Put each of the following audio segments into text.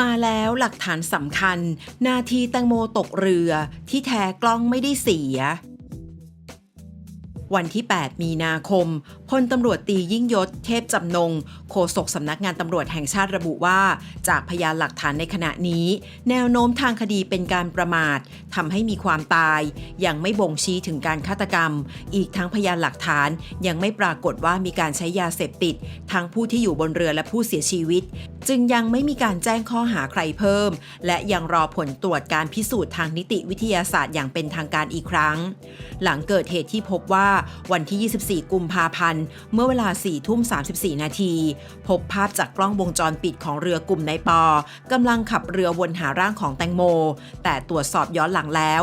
มาแล้วหลักฐานสำคัญ นาทีแตงโมตกเรือ ที่แท้กล้องไม่ได้เสีย วันที่ 8 มีนาคม พลตำรวจตียิ่งยศ เทพจำนง โฆษกสำนักงานตำรวจแห่งชาติระบุว่า จากพยานหลักฐานในขณะนี้ แนวโน้มทางคดีเป็นการประมาททำให้มีความตาย ยังไม่บ่งชี้ถึงการฆาตกรรม อีกทั้งพยานหลักฐานยังไม่ปรากฏว่ามีการใช้ยาเสพติด ทั้งผู้ที่อยู่บนเรือและผู้เสียชีวิต จึงยังไม่มีการแจ้งข้อหาใครเพิ่ม และยังรอผลตรวจการพิสูจน์ทางนิติวิทยาศาสตร์อย่างเป็นทางการอีกครั้ง หลังเกิดเหตุที่พบว่าวันที่ 24 กุมภาพันธ์ เมื่อเวลา 4 ทุ่ม 34 นาที พบภาพจากกล้องวงจรปิดของเรือกลุ่มนายปอกำลังขับเรือวนหาร่างของแตงโม แต่ตรวจสอบย้อนหลังแล้ว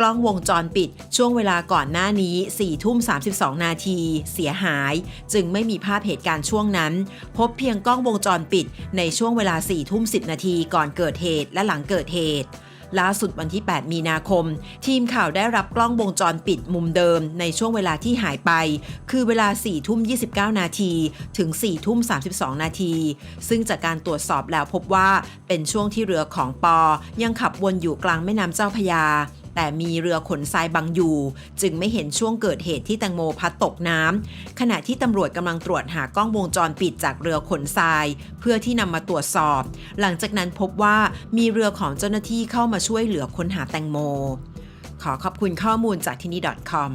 กล้องวงจรปิด ช่วงเวลาก่อนหน้านี้ 4 ทุ่ม 32 นาที เสียหาย จึงไม่มีภาพเหตุการณ์ช่วงนั้น พบเพียงกล้องวงจรปิด ในช่วงเวลา 4 ทุ่ม 10 นาทีก่อนเกิดเหตุและหลังเกิดเหตุ ล่าสุดวันที่ 8 มีนาคม ทีมข่าวได้รับกล้องวงจรปิดมุมเดิมในช่วงเวลาที่หายไป คือเวลา 4 ทุ่ม 29 นาที ถึง 4 ทุ่ม 32 นาที ซึ่งจากการตรวจสอบแล้วพบว่าเป็นช่วงที่เรือของปอ ยังขับวนอยู่กลางแม่น้ำเจ้าพยา แต่มีเรือขนทรายบังอยู่ จึงไม่เห็นช่วงเกิดเหตุที่แตงโมพัดตกน้ำขณะที่ตำรวจกำลังตรวจหากล้องวงจรปิดจากเรือขนทราย เพื่อที่นำมาตรวจสอบ หลังจากนั้นพบว่ามีเรือของเจ้าหน้าที่เข้ามาช่วยเหลือค้นหาแตงโม ขอขอบคุณข้อมูลจากที่นี่ .com